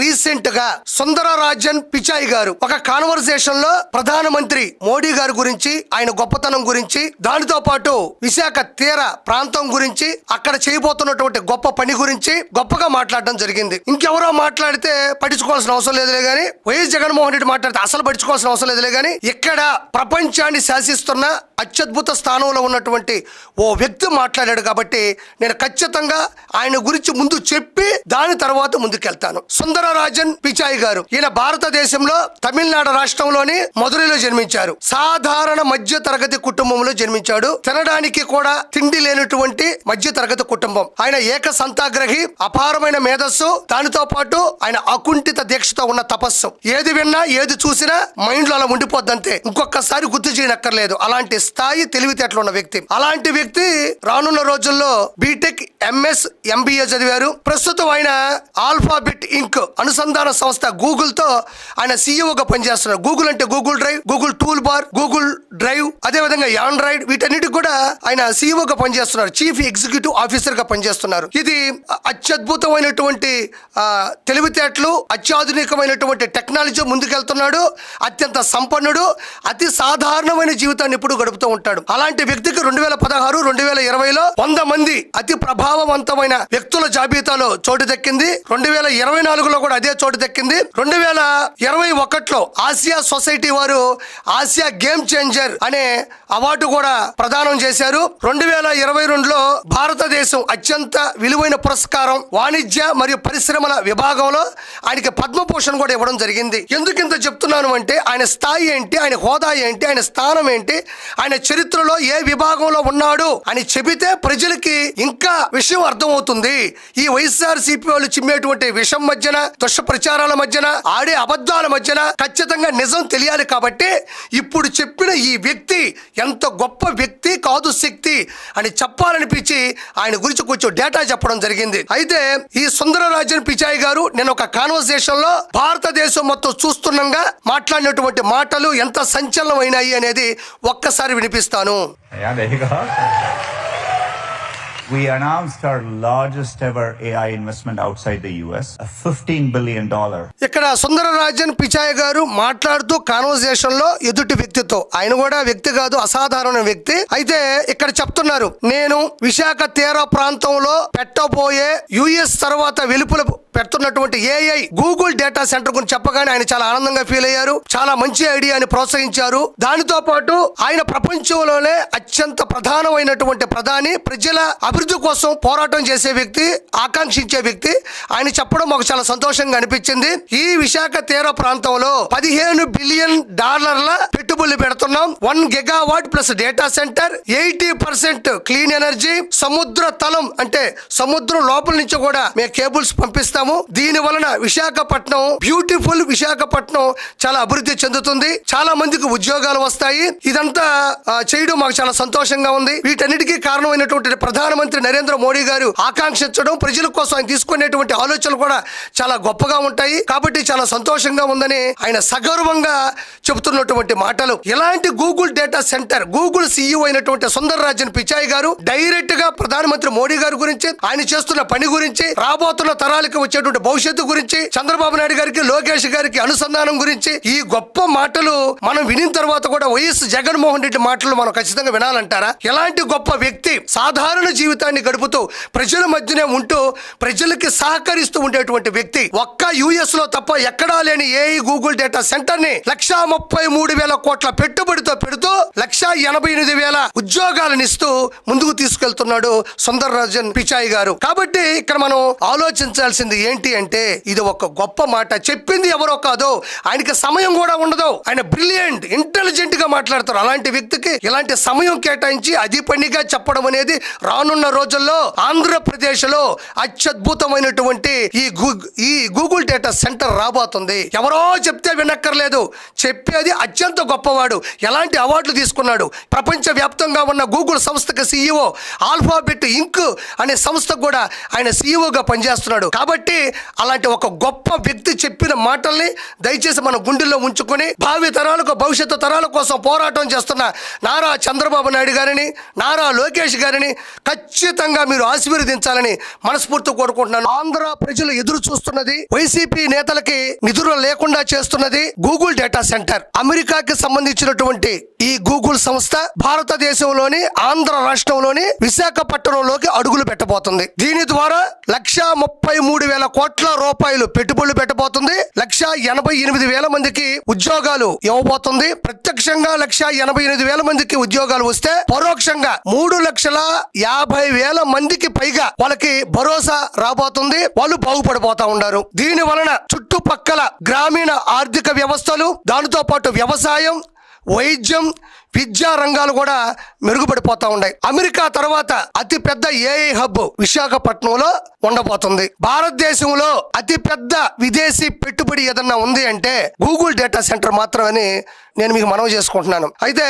రీసెంట్గా సుందర రాజన్ పిచాయ్ గారు ఒక కాన్వర్సేషన్లో ప్రధానమంత్రి మోడీ గారి గురించి ఆయన గొప్పతనం గురించి దానితో పాటు విశాఖ తీర ప్రాంతం గురించి అక్కడ చేయబోతున్నటువంటి గొప్ప పని గురించి గొప్పగా మాట్లాడడం జరిగింది. ఇంకెవరో మాట్లాడితే పట్టించుకోవాల్సిన అవసరం లేదులే గాని వైఎస్ జగన్మోహన్ రెడ్డి మాట్లాడితే అసలు పట్టించుకోవాల్సిన అవసరం లేదులే గాని ఇక్కడ ప్రపంచాన్ని శాసిస్తున్న అత్యద్భుత స్థానంలో ఉన్నటువంటి ఓ వ్యక్తి మాట్లాడాడు కాబట్టి నేను ఖచ్చితంగా ఆయన గురించి ముందు చెప్పి దాని తర్వాత ముందుకెళ్తాను. సుందరరాజన్ పిచాయి గారు ఈయన భారతదేశంలో తమిళనాడు రాష్ట్రంలోని మధురైలో జన్మించారు. సాధారణ మధ్య తరగతి కుటుంబంలో జన్మించాడు. తినడానికి కూడా తిండి లేనటువంటి మధ్య తరగతి కుటుంబం. ఆయన ఏక సంతాగ్రహి అపారమైన మేధస్సు దానితో పాటు ఆయన అకుంఠిత దీక్షతో ఉన్న తపస్సు. ఏది విన్నా ఏది చూసినా మైండ్లో అలా ఉండిపోద్దంతే. ఇంకొకసారి గుర్తు చేయనక్కర్లేదు. అలాంటి స్థాయి తెలివితేటలు ఉన్న వ్యక్తి. అలాంటి వ్యక్తి రానున్న రోజుల్లో బీటెక్ ఎంఎస్ ఎంబీఏ చదివారు. ప్రస్తుతం ఆయన ఆల్ఫాబెట్ ఇంక్ అనుసంధాన సంస్థ గూగుల్తో ఆయన సీఈఓగా పనిచేస్తున్నారు. గూగుల్ అంటే Google drive Google tool bar Google drive అదే విధంగా ఆండ్రాయిడ్ వీటన్నిటికి కూడా ఆయన సీఈఓగా పనిచేస్తున్నారు. చీఫ్ ఎగ్జిక్యూటివ్ ఆఫీసర్గా పనిచేస్తున్నారు. ఇది అత్యద్భుతమైనటువంటి తెలివితేటలు అత్యాధునికమైనటువంటి టెక్నాలజీ ముందుకెళ్తున్నాడు. అత్యంత సంపన్నుడు అతి సాధారణమైన జీవితాన్ని ఎప్పుడు గడుపుతూ ఉంటాడు. అలాంటి వ్యక్తికి రెండు వేల పదహారు రెండు వేల ఇరవైలో వంద మంది అతి ప్రభావవంతమైన వ్యక్తుల జాబితాలో చోటు దక్కింది. రెండు వేల ఇరవై నాలుగులో కూడా అదే చోటు దక్కింది. రెండు వేల ఇరవై ఒకటిలో ఆసియా సొసైటీ వారు ఆసియా గేమ్ చేంజర్ అనే అవార్డు కూడా ప్రదానం చేశారు. రెండు వేల ఇరవై రెండులో భారతదేశం అత్యంత విలువైన పురస్కారం వాణిజ్య మరియు పరిశ్రమల విభాగంలో ఆయనకి పద్మభూషణ్ కూడా ఇవ్వడం జరిగింది. ఎందుకు ఇంత చెప్తున్నాను అంటే ఆయన స్థాయి ఏంటి ఆయన హోదా ఏంటి ఆయన స్థానం ఏంటి ఆయన చరిత్రలో ఏ విభాగంలో ఉన్నాడు అని చెబితే ప్రజలకి ఇంకా విషయం అర్థమవుతుంది. ఈ వైఎస్ఆర్ సిపి వాళ్ళు చిమ్మేటువంటి విషం మధ్యన దుష్ప్రచారాల మధ్యన ఆడే అబద్ధాల మధ్యన ఖచ్చితంగా నిజం తెలియాలి కాబట్టి ఇప్పుడు చెప్పిన ఈ వ్యక్తి ఎంత గొప్ప వ్యక్తి కాదు శక్తి అని చెప్పాలనిపించి ఆయన గురించి కొంచెం డేటా చెప్పడం జరిగింది. అయితే ఈ సుందరరాజన్ పిచాయ్ గారు నేను ఒక కాన్వర్సేషన్లో భారతదేశం మొత్తం చూస్తుండగా మాట్లాడినటువంటి మాటలు ఎంత సంచలనమైనాయి అనేది ఒక్కసారి వినిపిస్తాను. We announced our largest ever AI investment outside the US, a $15 billion ఇక్కడ సుందరరాజన్ పిచాయ్ గారు మాట్లాడుతూ కాన్వర్సేషన్లో ఎదుటి వ్యక్తితో. ఆయన కూడా వ్యక్తి కాదు అసాధారణ వ్యక్తి. అయితే ఇక్కడ చెప్తున్నారు నేను విశాఖ తీర ప్రాంతంలో పెట్టబోయే యుఎస్ తర్వాత వెలుపుల పెడుతున్నటువంటి ఏఐ గూగుల్ డేటా సెంటర్ గురించి చెప్పగానే ఆయన చాలా ఆనందంగా ఫీల్ అయ్యారు. చాలా మంచి ఐడియాని ప్రోత్సహించారు. దానితో పాటు ఆయన ప్రపంచంలోనే అత్యంత ప్రధానమైనటువంటి ప్రధాని ప్రజల అభివృద్ధి కోసం పోరాటం చేసే వ్యక్తి ఆకాంక్షించే వ్యక్తి. ఆయన చెప్పడం మాకు చాలా సంతోషంగా అనిపించింది. ఈ విశాఖ తీర ప్రాంతంలో పదిహేను బిలియన్ డాలర్ల పెట్టుబడులు పెడుతున్నాం. One gigawatt plus data center eighty percent clean energy సముద్ర తలం అంటే సముద్రం లోపల నుంచి కూడా మేము కేబుల్స్ పంపిస్తాం చేస్తున్నాము. దీని వలన విశాఖపట్నం బ్యూటిఫుల్ విశాఖపట్నం చాలా అభివృద్ధి చెందుతుంది. చాలా మందికి ఉద్యోగాలు వస్తాయి. ఇదంతా చేయడం మాకు చాలా సంతోషంగా ఉంది. వీటన్నిటికీ కారణమైనటువంటి ప్రధానమంత్రి నరేంద్ర మోడీ గారు ఆకాంక్షించడం ప్రజల కోసం ఆయన తీసుకునేటువంటి ఆలోచనలు కూడా చాలా గొప్పగా ఉంటాయి. కాబట్టి చాలా సంతోషంగా ఉందని ఆయన సగర్వంగా చెబుతున్నటువంటి మాటలు. ఇలాంటి Google data center Google CEO అయినటువంటి సుందర్ రాజన్ పిచాయ్ గారు డైరెక్ట్గా ప్రధానమంత్రి మోడీ గారి గురించి ఆయన చేస్తున్న పని గురించి రాబోతున్న తరాలకు వచ్చేటువంటి భవిష్యత్తు గురించి చంద్రబాబు నాయుడు గారికి లోకేష్ గారికి అనుసంధానం గురించి ఈ గొప్ప మాటలు మనం వినిన తర్వాత కూడా వైఎస్ జగన్మోహన్ రెడ్డి మాటలు మనం ఖచ్చితంగా వినాలంటారా? ఎలాంటి గొప్ప వ్యక్తి సాధారణ జీవితాన్ని గడుపుతూ ప్రజల మధ్యనే ఉంటూ ప్రజలకి సహకరిస్తూ ఉండేటువంటి వ్యక్తి ఒక్క యుఎస్లో తప్ప ఎక్కడా లేని ఏఈ గూగుల్ డేటా సెంటర్ని లక్షా ముప్పై మూడు వేల కోట్ల పెట్టుబడితో పెడుతూ లక్షా ఎనభై ఎనిమిది వేల ఉద్యోగాలను ఇస్తూ ముందుకు తీసుకెళ్తున్నాడు సుందర్ రాజన్ పిచాయి గారు. కాబట్టి ఇక్కడ మనం ఆలోచించాల్సింది ఏంటి అంటే ఇది ఒక గొప్ప మాట. చెప్పింది ఎవరో కాదు ఆయనకి సమయం కూడా ఉండదు. ఆయన బ్రిలియంట్ ఇంటెలిజెంట్గా మాట్లాడతారు. అలాంటి వ్యక్తికి ఇలాంటి సమయం కేటాయించి అది పనిగా చెప్పడం అనేది రానున్న రోజుల్లో ఆంధ్రప్రదేశ్లో అత్యద్భుతమైనటువంటి ఈ ఈ గూగుల్ డేటా సెంటర్ రాబోతుంది. ఎవరో చెప్తే వినక్కర్లేదు. చెప్పేది అత్యంత గొప్పవాడు. ఎలాంటి అవార్డులు తీసుకున్నాడు? ప్రపంచ వ్యాప్తంగా ఉన్న గూగుల్ సంస్థకి సీఈఓ ఆల్ఫాబెట్ ఇంక్ అనే సంస్థ కూడా ఆయన సీఈఓగా పనిచేస్తున్నాడు. కాబట్టి కాబట్టి అలాంటి ఒక గొప్ప వ్యక్తి చెప్పిన మాటల్ని దయచేసి మన గుండెల్లో ఉంచుకొని భావి తరాలకు భవిష్యత్తు తరాల కోసం పోరాటం చేస్తున్న నారా చంద్రబాబు నాయుడు గారిని నారా లోకేష్ గారిని ఖచ్చితంగా మీరు ఆశీర్వదించాలని మనస్ఫూర్తి కోరుకుంటున్నాను. ఆంధ్ర ప్రజలు ఎదురు చూస్తున్నది వైసీపీ నేతలకి నిధులు లేకుండా చేస్తున్నది గూగుల్ డేటా సెంటర్. అమెరికాకి సంబంధించినటువంటి ఈ గూగుల్ సంస్థ భారతదేశంలోని ఆంధ్ర రాష్ట్రంలోని విశాఖపట్నంలోకి అడుగులు పెట్టబోతుంది. దీని ద్వారా లక్ష ముప్పై మూడు వేల కోట్ల రూపాయలు పెట్టుబడులు పెట్టబోతుంది. లక్ష ఎనభై ఎనిమిది వేల మందికి ఉద్యోగాలు ఇవ్వబోతుంది. ప్రత్యక్షంగా లక్ష ఎనభై ఎనిమిది వేల మందికి ఉద్యోగాలు వస్తే పరోక్షంగా మూడు లక్షల యాభై వేల మందికి పైగా వాళ్ళకి భరోసా రాబోతుంది. వాళ్ళు బాగుపడిపోతా ఉన్నారు. దీని వలన చుట్టుపక్కల గ్రామీణ ఆర్థిక వ్యవస్థలు దానితో పాటు వ్యవసాయం వైద్యం విద్యా రంగాలు కూడా మెరుగుపడిపోతా ఉన్నాయి. అమెరికా తర్వాత అతి పెద్ద ఏఐ హబ్ విశాఖపట్నంలో ఉండబోతుంది. భారతదేశంలో అతి పెద్ద విదేశీ పెట్టుబడి ఏదన్నా ఉంది అంటే గూగుల్ డేటా సెంటర్ మాత్రమని నేను మీకు మనవి చేసుకుంటున్నాను. అయితే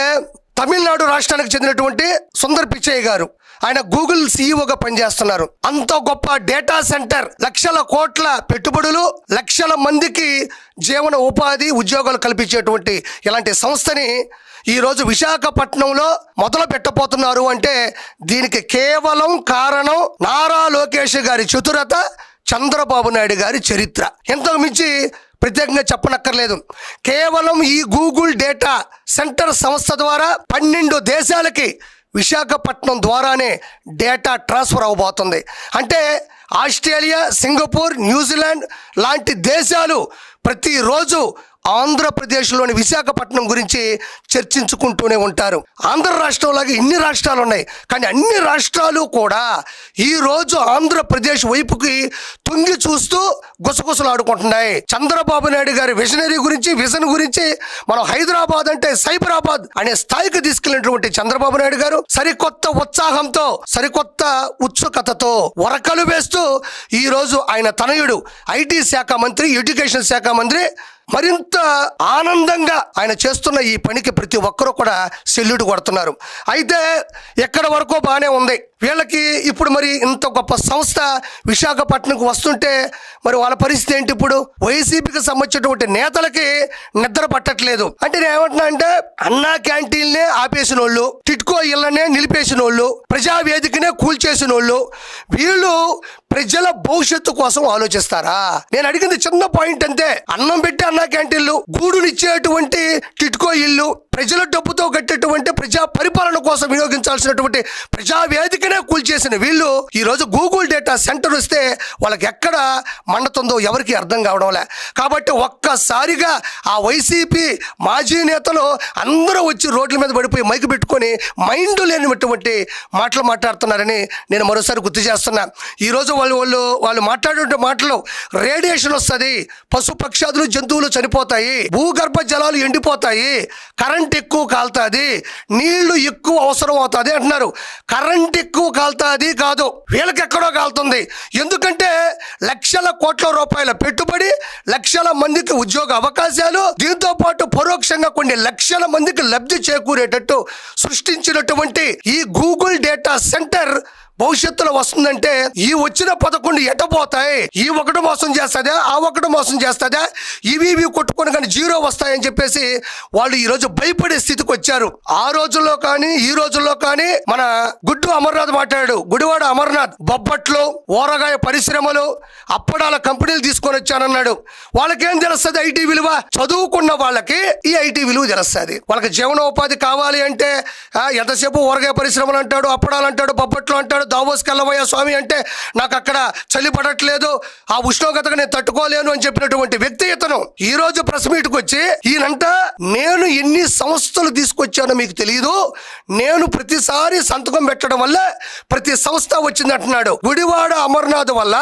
తమిళనాడు రాష్ట్రానికి చెందినటువంటి సుందర్ పిచ్చయ్య గారు ఆయన గూగుల్ సీఈఓగా పనిచేస్తున్నారు. అంత గొప్ప డేటా సెంటర్ లక్షల కోట్ల పెట్టుబడులు లక్షల మందికి జీవన ఉపాధి ఉద్యోగాలు కల్పించేటువంటి ఇలాంటి సంస్థని ఈరోజు విశాఖపట్నంలో మొదలు పెట్టబోతున్నారు అంటే దీనికి కేవలం కారణం నారా లోకేష్ గారి చతురత చంద్రబాబు నాయుడు గారి చరిత్ర. ఇంతకు మించి ప్రత్యేకంగా చెప్పనక్కర్లేదు. కేవలం ఈ గూగుల్ డేటా సెంటర్ సంస్థ ద్వారా పన్నెండు దేశాలకి విశాఖపట్నం ద్వారానే డేటా ట్రాన్స్ఫర్ అవబోతుంది. అంటే ఆస్ట్రేలియా సింగపూర్ న్యూజిలాండ్ లాంటి దేశాలు ప్రతిరోజు ఆంధ్రప్రదేశ్లోని విశాఖపట్నం గురించి చర్చించుకుంటూనే ఉంటారు. ఆంధ్ర రాష్ట్రంలాగా ఇన్ని రాష్ట్రాలు ఉన్నాయి కానీ అన్ని రాష్ట్రాలు కూడా ఈరోజు ఆంధ్రప్రదేశ్ వైపుకి తొంగి చూస్తూ గుసగుసలాడుకుంటున్నాయి. చంద్రబాబు నాయుడు గారి విజనరీ గురించి విజన్ గురించి మనం హైదరాబాద్ అంటే సైబరాబాద్ అనే స్థాయికి తీసుకెళ్ళినటువంటి చంద్రబాబు నాయుడు గారు సరికొత్త ఉత్సాహంతో సరికొత్త ఉత్సుకతతో వరకలు వేస్తూ ఈరోజు ఆయన తనయుడు ఐటీ శాఖ మంత్రి ఎడ్యుకేషన్ శాఖ మంత్రి మరింత ఆనందంగా ఆయన చేస్తున్న ఈ పనికి ప్రతి ఒక్కరూ కూడా సెల్యూట్ కొడుతున్నారు. అయితే ఎక్కడ వరకు బాగానే ఉంది? వీళ్ళకి ఇప్పుడు మరి ఇంత గొప్ప సంస్థ విశాఖపట్నంకు వస్తుంటే మరి వాళ్ళ పరిస్థితి ఏంటి ఇప్పుడు? వైసీపీకి సంబంధించినటువంటి నేతలకి నిద్ర పట్టట్లేదు. అంటే నేను ఏమంటున్నా అంటే అన్నా క్యాంటీన్లే ఆపేసిన వాళ్ళు టిట్కో ఇళ్ళనే నిలిపేసిన వాళ్ళు ప్రజావేదికనే కూల్చేసిన వాళ్ళు వీళ్ళు ప్రజల భవిష్యత్తు కోసం ఆలోచిస్తారా? నేను అడిగింది చిన్న పాయింట్ అంతే. అన్నం పెట్టి అన్న క్యాంటీన్లు గూడునిచ్చేటువంటి టిట్కో ఇల్లు ప్రజల డబ్బుతో కట్టేటువంటి ప్రజా పరిపాలన కోసం వినియోగించాల్సినటువంటి ప్రజా వేదికనే కూల్చేసిన వీళ్ళు ఈరోజు గూగుల్ డేటా సెంటర్ వస్తే వాళ్ళకి ఎక్కడ మండుతుందో ఎవరికి అర్థం కావడం లే. కాబట్టి ఒక్కసారిగా ఆ వైసీపీ మాజీ నేతలు అందరూ వచ్చి రోడ్ల మీద పడిపోయి మైకు పెట్టుకొని మైండ్ లేనిటువంటి మాటలు మాట్లాడుతున్నారని నేను మరోసారి గుర్తు చేస్తున్నా. ఈరోజు వాళ్ళు వాళ్ళు వాళ్ళు మాట్లాడే మాటలు రేడియేషన్ వస్తుంది. పశు పక్షాదులు జంతువులు చనిపోతాయి. భూగర్భ జలాలు ఎండిపోతాయి. కరెంట్ ఎక్కువ కాలుతుంది. నీళ్ళు ఎక్కువ అవసరం అవుతుంది అంటున్నారు. కరెంట్ ఎక్కువ కాలుతుంది కాదు. వీళ్ళకి ఎక్కడో కాలుతుంది. ఎందుకంటే లక్షల కోట్ల రూపాయల పెట్టుబడి లక్షల మందికి ఉద్యోగ అవకాశాలు దీంతో పాటు పరోక్షంగా కొన్ని లక్షల మందికి లబ్ధి చేకూరేటట్టు సృష్టించినటువంటి ఈ గూగుల్ డేటా సెంటర్ భవిష్యత్తులో వస్తుందంటే ఈ వచ్చిన పదకొండు ఎటపోతాయి ఈ ఒకటి మోసం చేస్తుందా? ఆ ఒకటి మోసం చేస్తుందా? ఇవి ఇవి కొట్టుకొని కానీ జీరో వస్తాయని చెప్పేసి వాళ్ళు ఈ రోజు భయపడే స్థితికి వచ్చారు. ఆ రోజుల్లో కానీ ఈ రోజుల్లో కానీ మన గుడ్డు అమర్నాథ్ మాట్లాడాడు. గుడివాడ అమర్నాథ్ బొబ్బట్లు ఊరగాయ పరిశ్రమలు అప్పడాల కంపెనీలు తీసుకొని వచ్చానన్నాడు. వాళ్ళకేం తెలుస్తుంది ఐటీ విలువ? చదువుకున్న వాళ్ళకి ఈ ఐటీ విలువ తెలుస్తుంది. వాళ్ళకి జీవనోపాధి కావాలి అంటే ఎంతసేపు ఊరగాయ పరిశ్రమలు అంటాడు అప్పడాలు అంటాడు బొబ్బట్లు అంటాడు దావోస్కి వెళ్ళబోయా స్వామి అంటే నాకు అక్కడ చలి పడట్లేదు ఆ ఉష్ణోగ్రతకు నేను తట్టుకోలేను అని చెప్పినటువంటి వ్యక్తి ఇతను. ఈ రోజు ప్రెస్ మీట్కి వచ్చి ఈయనంట నేను ఎన్ని సంస్థలు తీసుకొచ్చానో మీకు తెలియదు నేను ప్రతిసారి సంతకం పెట్టడం వల్ల ప్రతి సంస్థ వచ్చింది అంటున్నాడు. గుడివాడ అమర్నాథ్ వల్ల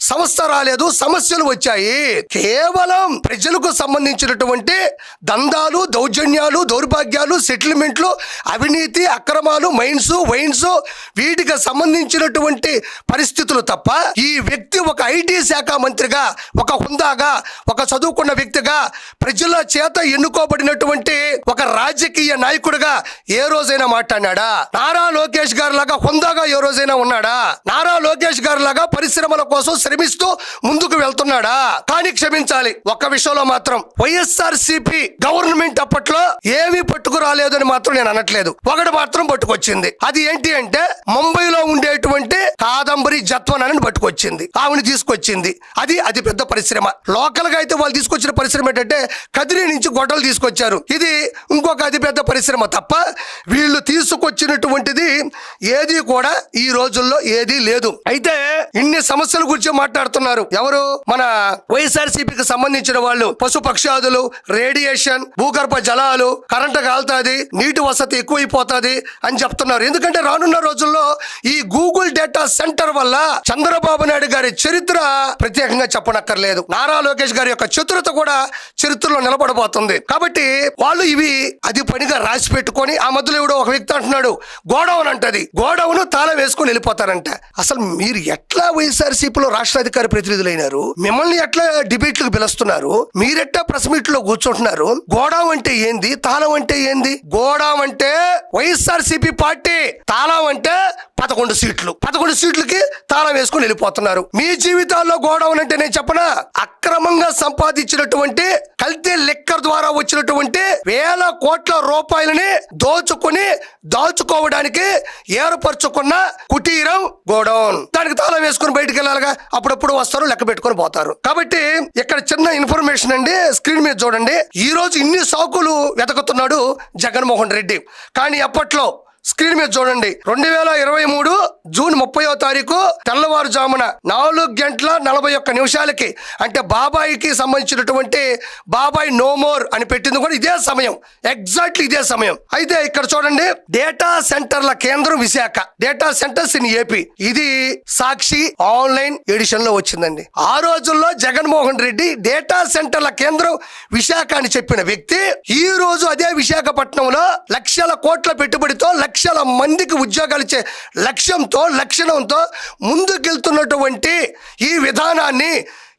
సంస్థ రాలేదు సమస్యలు వచ్చాయి. కేవలం ప్రజలకు సంబంధించినటువంటి దందాలు దౌర్జన్యాలు దౌర్భాగ్యాలు సెటిల్మెంట్లు అవినీతి అక్రమాలు మైన్స్ వైన్స్ వీటికి సంబంధించినటువంటి పరిస్థితులు తప్ప ఈ వ్యక్తి ఒక ఐటీ శాఖ మంత్రిగా ఒక హుందాగా ఒక చదువుకున్న వ్యక్తిగా ప్రజల చేత ఎన్నుకోబడినటువంటి ఒక రాజకీయ నాయకుడిగా ఏ రోజైనా మాట్లాడినాడా? నారా లోకేష్ గారు లాగా హుందాగా ఏ రోజైనా ఉన్నాడా? నారా లోకేష్ లాగా పరిశ్రమల కోసం శ్రమిస్తూ ముందుకు వెళ్తున్నాడా? కానీ క్షమించాలి. ఒక్క విషయంలో మాత్రం వైఎస్ఆర్ సిపి గవర్నమెంట్ అప్పట్లో ఏమీ పట్టుకురాలేదని మాత్రం నేను అనట్లేదు. ఒకటి మాత్రం పట్టుకొచ్చింది. అది ఏంటి అంటే ముంబైలో ఉండేటువంటి కాదంబరి జత్వన్ అని పట్టుకొచ్చింది. ఆమెను తీసుకొచ్చింది. అది అది పెద్ద పరిశ్రమ. లోకల్గా అయితే వాళ్ళు తీసుకొచ్చిన పరిశ్రమ ఏంటంటే కదిరి నుంచి గొడ్డలు తీసుకొచ్చారు. ఇది ఇంకొక అతి పెద్ద పరిశ్రమ తప్ప వీళ్ళు తీసుకొచ్చినటువంటిది ఏది కూడా ఈ రోజుల్లో ఏది లేదు. అయితే ఇన్ని సమస్యల గురించి మాట్లాడుతున్నారు. ఎవరు? మన వైఎస్ఆర్సీపీకి సంబంధించిన వాళ్ళు. పశు పక్షాదులు రేడియేషన్ భూగర్భ జలాలు కరెంటు కాలుతుంది నీటి వసతి ఎక్కువైపోతాది అని చెప్తున్నారు. ఎందుకంటే రానున్న రోజుల్లో ఈ గూగుల్ డేటా సెంటర్ వల్ల చంద్రబాబు నాయుడు గారి చరిత్ర ప్రత్యేకంగా చెప్పనక్కర్లేదు. నారా లోకేష్ గారి యొక్క చతురత కూడా చరిత్రలో నిలబడబోతుంది. కాబట్టి వాళ్ళు ఇవి అది పనిగా రాసి పెట్టుకొని ఆ మధ్యలో ఎవడో ఒక వ్యక్తి అంటున్నాడు గోడౌన్ అంటది. గోడౌన్ తాళం వేసుకొని వెళ్ళిపోతారంట. అసలు మీరు ఎట్లా వైఎస్ఆర్సీపీలో రాష్ట్ర అధికార ప్రతినిధులైనారు? మిమ్మల్ని ఎట్లా డిబేట్లకు పిలుస్తున్నారు? మీరెట్టా ప్రెస్ మీట్లో కూర్చుంటున్నారు? గోడౌన్ అంటే ఏంది? తాళం అంటే ఏంది? గోడౌన్ అంటే వైఎస్ఆర్సీపీ పార్టీ. తాళం అంటే పదకొండు సీట్లు. పదకొండు సీట్లకి తాళం వేసుకుని వెళ్ళిపోతున్నారు. మీ జీవితాల్లో గోడౌన్ అంటే నేను చెప్పనా? అక్రమంగా సంపాదించినటువంటి కల్తీ లిక్కర్ ద్వారా వచ్చినటువంటి వేల కోట్ల రూపాయలని దోచుకుని దాచుకోవడానికి ఏర్పరచుకున్న కుటీరం గోడౌన్ దానికి తాళం వేసుకుని బయటకు వెళ్ళాలిగా అప్పుడప్పుడు వస్తారు లెక్క పెట్టుకొని పోతారు. కాబట్టి ఇక్కడ చిన్న ఇన్ఫర్మేషన్ అండి స్క్రీన్ మీద చూడండి. ఈ రోజు ఇన్ని సాకులు వెతకుతున్నాడు జగన్మోహన్ రెడ్డి. కానీ అప్పట్లో స్క్రీన్ మీద చూడండి. రెండు వేల ఇరవై మూడు జూన్ ముప్పయో తారీఖు తెల్లవారుజామున నాలుగు గంటల నలభై ఒక్క నిమిషాలకి అంటే బాబాయికి సంబంధించినటువంటి బాబాయ్ నో మోర్ అని పెట్టింది కూడా ఇదే సమయం. ఎగ్జాక్ట్లీ ఇదే సమయం. అయితే ఇక్కడ చూడండి డేటా సెంటర్ల కేంద్రం Visakha. Data centers in AP. ఇది సాక్షి ఆన్లైన్ ఎడిషన్లో వచ్చిందండి. ఆ రోజుల్లో జగన్మోహన్ రెడ్డి డేటా సెంటర్ల కేంద్రం విశాఖ అని చెప్పిన వ్యక్తి ఈ రోజు అదే విశాఖపట్నంలో లక్షల కోట్ల పెట్టుబడితో లక్షల మందికి ఉద్యోగాలు ఇచ్చే లక్ష్యంతో లక్షణంతో ముందుకెళ్తున్నటువంటి ఈ విధానాన్ని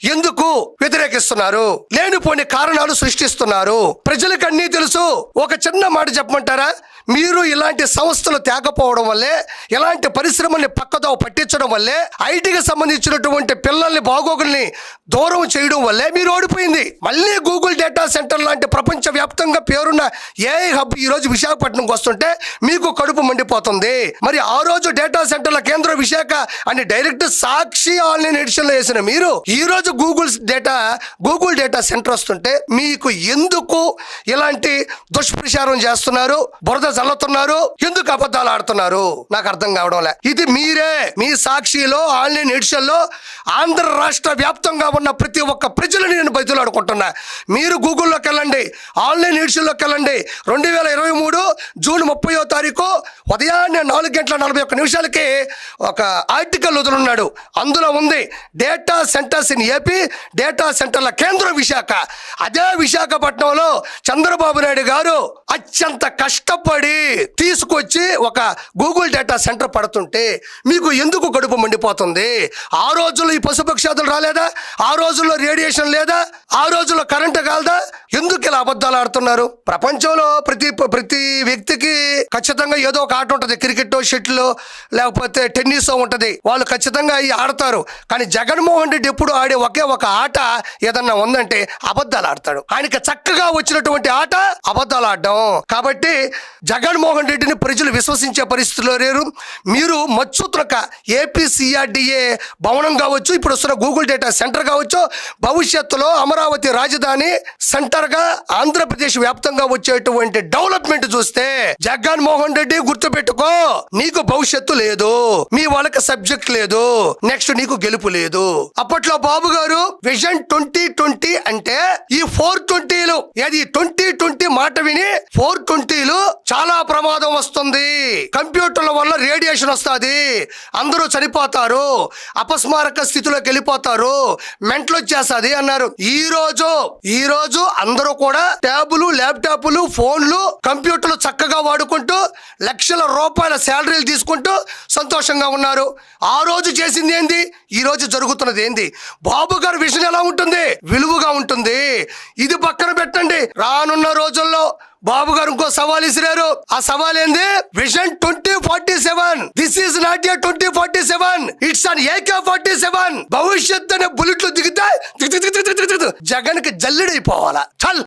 ఎందుకు వ్యతిరేకిస్తున్నారు? లేనిపోని కారణాలు సృష్టిస్తున్నారు. ప్రజలకు అన్నీ తెలుసు. ఒక చిన్న మాట చెప్పమంటారా? మీరు ఇలాంటి సంస్థలు తేకపోవడం వల్లే ఇలాంటి పరిశ్రమల్ని పక్కతో పట్టించడం వల్లే ఐటీకి సంబంధించినటువంటి పిల్లల్ని బాగోగుల్ని దూరం చేయడం వల్లే మీరు ఓడిపోయింది. మళ్ళీ గూగుల్ డేటా సెంటర్ లాంటి ప్రపంచ వ్యాప్తంగా పేరున్న ఏఐ హబ్ ఈరోజు విశాఖపట్నంకి వస్తుంటే మీకు కడుపు మండిపోతుంది. మరి ఆ రోజు డేటా సెంటర్ల కేంద్రం విశాఖ అని డైరెక్ట్ సాక్షి ఆన్లైన్ ఎడిషన్లో వేసిన మీరు ఈ రోజు Google data Google data center వస్తుంటే మీకు ఎందుకు ఇలాంటి దుష్ప్రచారం చేస్తున్నారు? బురద చల్లుతున్నారు? ఎందుకు అబద్ధాలు ఆడుతున్నారు? నాకు అర్థం కావడంలే ఇది మీరే మీ సాక్షిలో ఆన్లైన్ ఎడిషన్లో ఆంధ్ర రాష్ట్ర వ్యాప్తంగా ఉన్న ప్రతి ఒక్క ప్రజలని నేను బయలులాడుకుంటున్నా మీరు గూగుల్లోకి వెళ్ళండి ఆన్లైన్ ఎడిషన్లోకి వెళ్ళండి. రెండు వేల ఇరవై మూడు జూన్ ముప్పయో తారీఖు ఉదయాన్నే నాలుగు గంటల నలభై ఒక్క నిమిషాలకి ఒక ఆర్టికల్ వదులున్నాడు అందులో ఉంది డేటా సెంటర్స్ ఇన్ చెప్పి డేటా సెంటర్ల కేంద్రం విశాఖ. అదే విశాఖపట్నంలో చంద్రబాబు నాయుడు గారు అత్యంత కష్టపడి తీసుకొచ్చి ఒక గూగుల్ డేటా సెంటర్ పడుతుంటే మీకు ఎందుకు కడుపు మండిపోతుంది? ఆ రోజుల్లో ఈ పశుపక్షాదులు రాలేదా? ఆ రోజుల్లో రేడియేషన్ లేదా? ఆ రోజుల్లో కరెంటు కాలదా? ఎందుకు ఇలా అబద్ధాలు ఆడుతున్నారు? ప్రపంచంలో ప్రతి ప్రతి వ్యక్తికి ఖచ్చితంగా ఏదో ఒక ఆట ఉంటుంది. క్రికెట్ షటిల్ లేకపోతే టెన్నిస్ ఉంటుంది. వాళ్ళు ఖచ్చితంగా అవి ఆడతారు. కానీ జగన్మోహన్ రెడ్డి ఎప్పుడు ఆడే ఒకే ఒక ఆట ఏదన్నా ఉందంటే అబద్ధాలు ఆడతాడు. ఆయనకి చక్కగా వచ్చినటువంటి ఆట అబద్ధాలు ఆడడం. కాబట్టి జగన్మోహన్ రెడ్డిని ప్రజలు విశ్వసించే పరిస్థితిలో లేరు. మీరు మచ్చుత్రక ఏపీసీఆర్డీఏ భవనం కావచ్చు ఇప్పుడు వస్తున్న గూగుల్ డేటా సెంటర్ కావచ్చు భవిష్యత్తులో అమరావతి రాజధాని సెంటర్గా ఆంధ్రప్రదేశ్ వ్యాప్తంగా వచ్చేటువంటి డెవలప్మెంట్ చూస్తే జగన్మోహన్ రెడ్డి గుర్తుపెట్టుకో నీకు భవిష్యత్తు లేదు. మీ వాళ్ళకి సబ్జెక్ట్ లేదు. నెక్స్ట్ నీకు గెలుపు లేదు. అప్పట్లో బాబుగా గారు విజన్ ట్వంటీ ట్వంటీ అంటే ఈ ఫోర్ ట్వంటీలు. ఏది ట్వంటీ ట్వంటీ మాట విని ఫోర్ ట్వంటీలు చాలా ప్రమాదం వస్తుంది. కంప్యూటర్ల వల్ల రేడియేషన్ వస్తుంది. అందరూ చనిపోతారు. అపస్మారక స్థితిలోకి వెళ్ళిపోతారు. మెంట్లు వచ్చేస్తుంది అన్నారు. ఈ రోజు ఈ రోజు అందరూ కూడా ట్యాబులు ల్యాప్టాప్లు ఫోన్లు కంప్యూటర్లు చక్కగా వాడుకుంటూ లక్షల రూపాయల శాలరీలు తీసుకుంటూ సంతోషంగా ఉన్నారు. ఆ రోజు చేసింది ఏంది? ఈ రోజు జరుగుతున్నది ఏంది? బాబు బాబు గారి విషయం ఎలా ఉంటుంది? విలువగా ఉంటుంది. ఇది పక్కన పెట్టండి. రానున్న రోజుల్లో బాబు గారు ఇంకో సవాల్ ఇసిరారు ఆ సవాల్ ఏంది? Vision twenty forty seven this is not a twenty forty seven it's an AK forty seven భవిష్యత్తు అనే బుల్లెట్లు దిగితే జగన్కి జల్లెడైపోవాలా. చల్.